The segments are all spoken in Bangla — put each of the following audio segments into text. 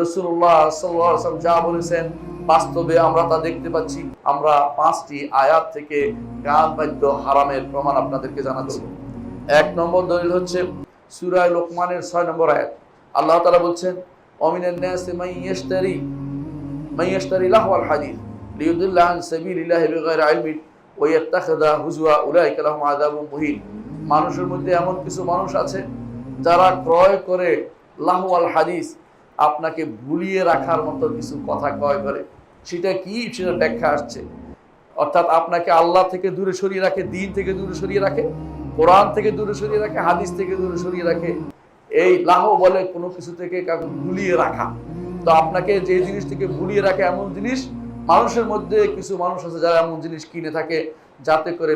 রসুল্লাহ সাল্লাম যা বলেছেন, বাস্তবে আমরা তা দেখতে পাচ্ছি। আমরা পাঁচটি আয়াত থেকে গান বাদ্য হারামের প্রমাণ আপনাদেরকে জানাচ্ছি। এক নম্বর দলিল হচ্ছে সুরায় লোকমানের ছয় নম্বর আয়াত। আল্লাহ তালা বলছেন, অমিনের ন্যাসে মাই ইয়েস্তারি মাই ইয়েস্তারি লাহওয়াল হাদিস লিউদুল্লাহ সাবিলিল্লাহি বিগাইরি ইলমিন ওয়া ইয়াত্তাখিযা হুজুয়া উলাইকা লাহুম আযাবুন মুহিন। মানুষের মধ্যে এমন কিছু মানুষ আছে যারা ক্রয় করে লাহওয়াল হাদিস আপনাকে ভুলিয়ে রাখার মতো কিছু কথা কয় করে সেটা কি? সেটা ব্যাখ্যা আসছে। অর্থাৎ আপনাকে আল্লাহ থেকে দূরে সরিয়ে রাখে, দিন থেকে দূরে সরিয়ে রাখে, কোরআন থেকে দূরে সরিয়ে রাখে, হাদিস থেকে দূরে সরিয়ে রাখে। এই লাহ বলে কোনো কিছু থেকে কাউকে ভুলিয়ে রাখা। তো আপনাকে যে জিনিস থেকে ভুলিয়ে রাখে এমন জিনিস, মানুষের মধ্যে কিছু মানুষ আছে যারা এমন জিনিস কিনে থাকে। যাতে করে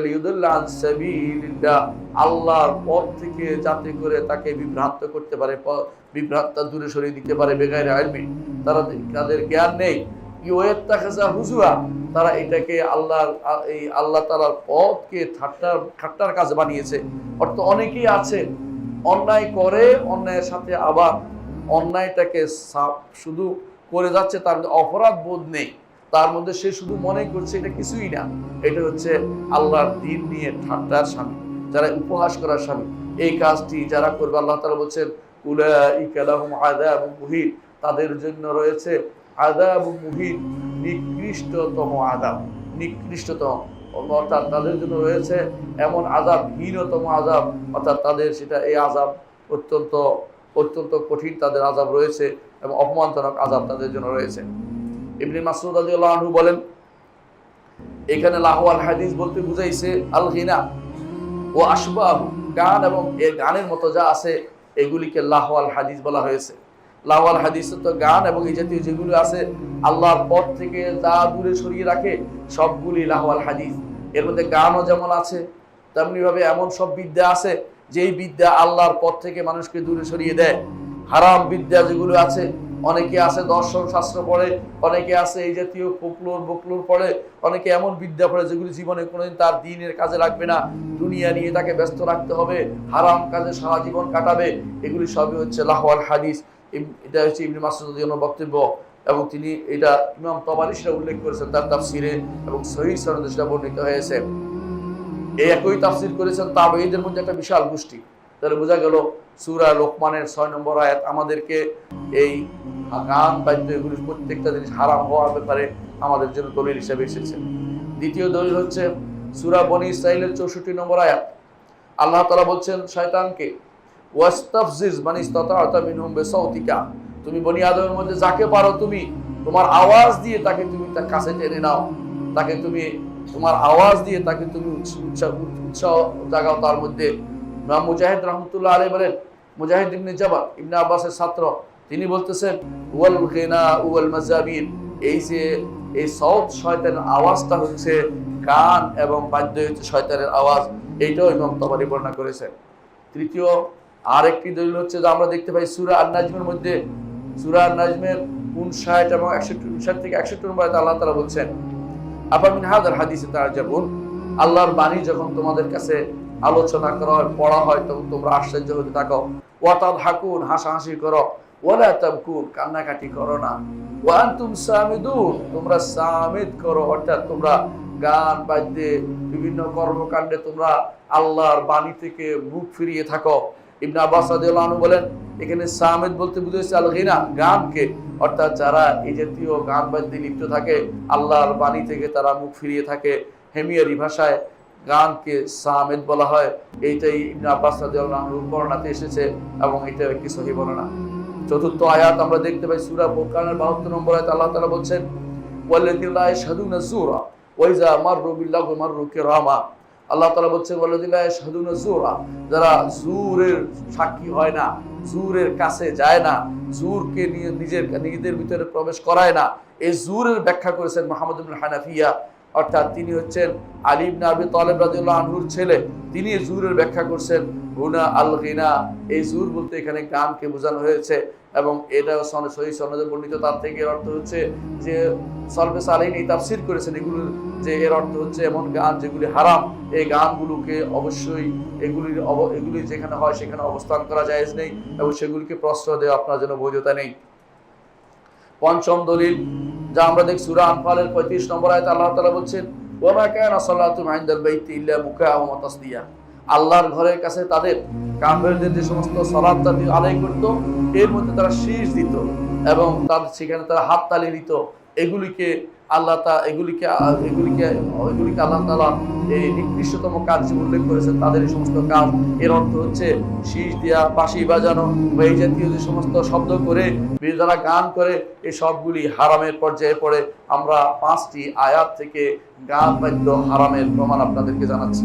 আল্লাহর পথ থেকে যাতে করে তাকে বিভ্রান্ত করতে পারে বিভ্রান্ত দূরে সরিয়ে দিতে পারে বেগাইরে আলমি তারা তাদের জ্ঞান নেই। হুজুয়া, তারা এটাকে আল্লাহর এই আল্লাহ তালার পথকে ঠাট্টার ঠাট্টার কাজ বানিয়েছে। অর্থাৎ অনেকেই আছে, অন্যায় করে, অন্যায়ের সাথে আবার অন্যায়টাকে সাপ- শুধু করে যাচ্ছে, তার অপরাধ বোধ নেই। তার মধ্যে সে শুধু মনে করছে এটা কিছুই না, এটা হচ্ছে আল্লাহর দিন নিয়ে ঠাট্টার স্বামী, যারা উপহাস করার স্বামী। এই কাজটি যারা করবে, আল্লাহ তালা বলছেন, উলাইকা লাহুম আযাবুন মুহিন। তাদের জন্য রয়েছে আযাবুন মুহিন, নিকৃষ্টতম আযাব, নিকৃষ্টতম। অর্থাৎ তাদের জন্য রয়েছে এমন আযাব, হীনতম আযাব, অর্থাৎ তাদের সেটা এই আযাব অত্যন্ত অত্যন্ত কঠিন তাদের আযাব রয়েছে এবং অপমানজনক আযাব তাদের জন্য রয়েছে। ইবনে আনহু বলেন, এখানে লাহওয়াল হাদিস বলতে বুঝাইছে আল হিনা ও গান এবং গানের মতো যা আছে, এগুলিকে লাহওয়াল হাদিস বলা হয়েছে। লাহওয়াল হাদিস তো গান এবং এই জাতীয় যেগুলো আছে, আল্লাহর পথ থেকে যা দূরে সরিয়ে রাখে, সবগুলি লাহওয়াল হাদিস। এর মধ্যে গানও যেমন আছে তেমনি ভাবে এমন সব বিদ্যা আছে, যেই বিদ্যা আল্লাহর পথ থেকে মানুষকে দূরে সরিয়ে দেয়। হারাম বিদ্যা যেগুলো আছে অনেকে আছে দর্শন শাস্ত্র পড়ে, অনেকে আছে এই জাতীয় ফোকলোর, বকলোর পড়ে, অনেকে এমন বিদ্যা পড়ে যেগুলি জীবনে কোনোদিন তার দিনের কাজে লাগবে না। দুনিয়া নিয়ে তাকে ব্যস্ত রাখতে হবে, হারাম কাজে সারা জীবন কাটাবে, এগুলি সবই হচ্ছে লাহওয়াল হাদিস। এটা হচ্ছে ইবনে মাসুদের জন্য বক্তব্য এবং তিনি এটা ইমাম তবারি সেটা উল্লেখ করেছেন তার তাফসিরে এবং সহি সনদে বর্ণিত হয়েছে। এই একই তাফসির করেছেন তাবেঈদের মধ্যে একটা বিশাল গোষ্ঠী। তাহলে বোঝা গেল সূরা লোকমানের ছয় নম্বর আয়াত আমাদেরকে এই গান বাদ্য এগুলি প্রত্যেকটা জিনিস হারাম হওয়ার ব্যাপারে আমাদের জন্য দলিল হিসেবে এসেছে। দ্বিতীয় দলিল হচ্ছে সূরা বনি ইসরাইলের চৌষট্টি নম্বর আয়াত। আল্লাহ তাআলা বলছেন, শয়তানকে, ওয়াস্তাফজিজ মানে তুমি বনি আদমের মধ্যে যাকে পারো তুমি, তোমার আওয়াজ দিয়ে তাকে তুমি তার কাছে টেনে নাও। তাকে তুমি, তোমার আওয়াজ দিয়ে তাকে তুমি উৎসাহ উৎসাহ জাগাও তার মধ্যে। ইমাম মুজাহিদ রহমতুল্লাহ আলী বলেন, মুজাহিদ ইবনে জাবাল, ইবনে আব্বাসের ছাত্র, তিনি বলতেছেন, ওয়াল গিনা ওয়াল মাজাবিন এই যে, এই সৌদ শয়তানের আওয়াজটা হচ্ছে গান এবং বাদ্য হচ্ছে শয়তানের আওয়াজ, এইটাও ইমাম তবারি বর্ণনা করেছেন। তৃতীয়, আরেকটি দলিল হচ্ছে যে আমরা দেখতে পাই সুরা আর নাজমের মধ্যে, সুরা আর নাজমের উনষাট এবং একষট্টি, উনষাট থেকে একষট্টি নম্বর আল্লাহ তালা বলছেন আপামিন হাদার হাদিসে তারা যেমন আল্লাহর বাণী যখন তোমাদের কাছে আলোচনা করা হয় পড়া হয় তখন তোমরা আশ্চর্য হতে থাকো। ওয়াতাদ হাকুন হাসাহাসি করো। তাবকুন, কান্নাকাটি করো না। তোমরা সামিদ করো, অর্থাৎ তোমরা গান বাদ্যে, বিভিন্ন কর্মকাণ্ডে তোমরা আল্লাহর বাণী থেকে মুখ ফিরিয়ে থাকো। ইবনে আব্বাস রাদিয়াল্লাহু বলেন, এখানে সামিদ বলতে বুঝেছে আল গিনা গানকে। অর্থাৎ যারা এই জাতীয় গান বাদ্যে লিপ্ত থাকে, আল্লাহর বাণী থেকে তারা মুখ ফিরিয়ে থাকে। হেমিয়ারি ভাষায় গানকে সামেদ বলা হয়। এইটাই আব্বাস বর্ণনাতে এসেছে এবং এটা একটি সহি বর্ণনা। চতুর্থ আয়াত আমরা দেখতে পাই সূরা ফুরকানের 72 নম্বর আয়াত আল্লাহ তাআলা বলছেন, ওয়াল্লাযিনা লা ইয়াশহাদুনা যুরা ওয়া মাররু বিল্লাহি মাররু কিরামা। আল্লাহ বলছেন যুরা জুরের সাক্ষী হয় না, জুরের কাছে যায় না, জুরকে নিয়ে নিজের নিজেদের ভিতরে প্রবেশ করায় না, এই জুরের ব্যাখ্যা করেছেন ইবনে হানাফিয়া। অর্থাৎ তিনি হচ্ছেন আলী ইবনে আবি তালেব রাদিয়াল্লাহু আনহুর ছেলে। তিনি জুরের ব্যাখ্যা করছেন, গুনা আল গিনা এই জুর বলতে এখানে গানকে বোঝানো হয়েছে এবং এটা সনে সহি সনদে বর্ণিত। তার থেকে এর অর্থ হচ্ছে যে সলফে সালেহিন এই তাফসির করেছেন, এগুলো যে এর অর্থ হচ্ছে এমন গান যেগুলি হারাম। এই গানগুলোকে অবশ্যই এগুলির অব- এগুলি যেখানে হয় সেখানে অবস্থান করা জায়েজ নেই এবং সেগুলিকে প্রশ্রয় দেওয়া আপনার জন্য বৈধতা নেই। পঞ্চম দলিল যা আমরা দেখি সুরা আনফালের 35 নম্বর আয়াতে আল্লাহ তালা বলছেন, ওয়া কেন কানা তুমি আইন্দাল বাইতে ইল্লা মুখা ওয়া তাসদিয়া আল্লাহর ঘরের কাছে তাদের কাফেরদের যে সমস্ত সালাত তাদের আদায় করত, এর মধ্যে তারা শীষ দিত এবং তাদের সেখানে তারা হাত তালি দিত। এগুলিকে আল্লাহ তা এগুলিকে এগুলিকে এগুলিকে আল্লাহ তালা এই নিকৃষ্টতম কাজ যে উল্লেখ করেছেন তাদের এই সমস্ত কাজ। এর অর্থ হচ্ছে শীষ দিয়া বাঁশি বাজানো এই জাতীয় যে সমস্ত শব্দ করে যারা গান করে, এই সবগুলি হারামের পর্যায়ে পড়ে। আমরা পাঁচটি আয়াত থেকে গান বাদ্য হারামের প্রমাণ আপনাদেরকে জানাচ্ছি।